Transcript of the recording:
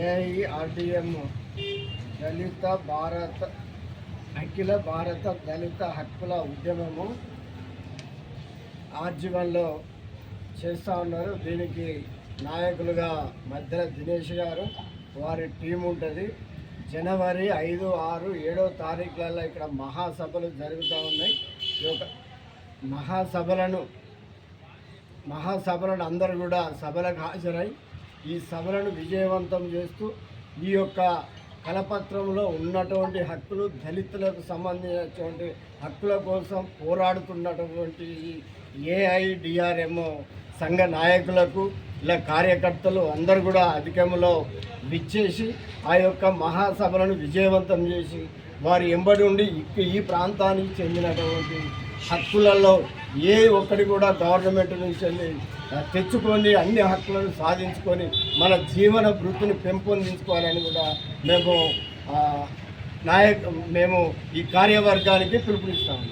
ఏఐఆర్డిఎం దళిత భారత అఖిల భారత దళిత హక్కుల ఉద్యమము ఆర్జీవన్లో చేస్తూ ఉన్నారు. దీనికి నాయకులుగా మధ్య దినేష్ గారు వారి టీం ఉంటుంది. జనవరి ఐదు ఆరు ఏడో తారీఖులలో ఇక్కడ మహాసభలు జరుగుతూ ఉన్నాయి. ఈ యొక్క మహాసభలను మహాసభలను అందరూ కూడా సభలకు హాజరై ఈ సభలను విజయవంతం చేస్తూ ఈ యొక్క కలపత్రంలో ఉన్నటువంటి హక్కులు దళితులకు సంబంధించినటువంటి హక్కుల కోసం పోరాడుతున్నటువంటి ఏఐడిఆర్ఎం సంఘ నాయకులకు ఇలా కార్యకర్తలు అందరూ కూడా అధికంలో విచ్చేసి ఆ యొక్క మహాసభలను విజయవంతం చేసి వారి ఎంబడి ఉండి ఈ ప్రాంతానికి చెందినటువంటి హక్కులలో ఏ ఒక్కటి కూడా గవర్నమెంట్ నుంచి తెచ్చుకొని అన్ని హక్కులను సాధించుకొని మన జీవన వృత్తిని పెంపొందించుకోవాలని కూడా మేము నాయక మేము ఈ కార్యవర్గానికి పిలుపునిస్తాము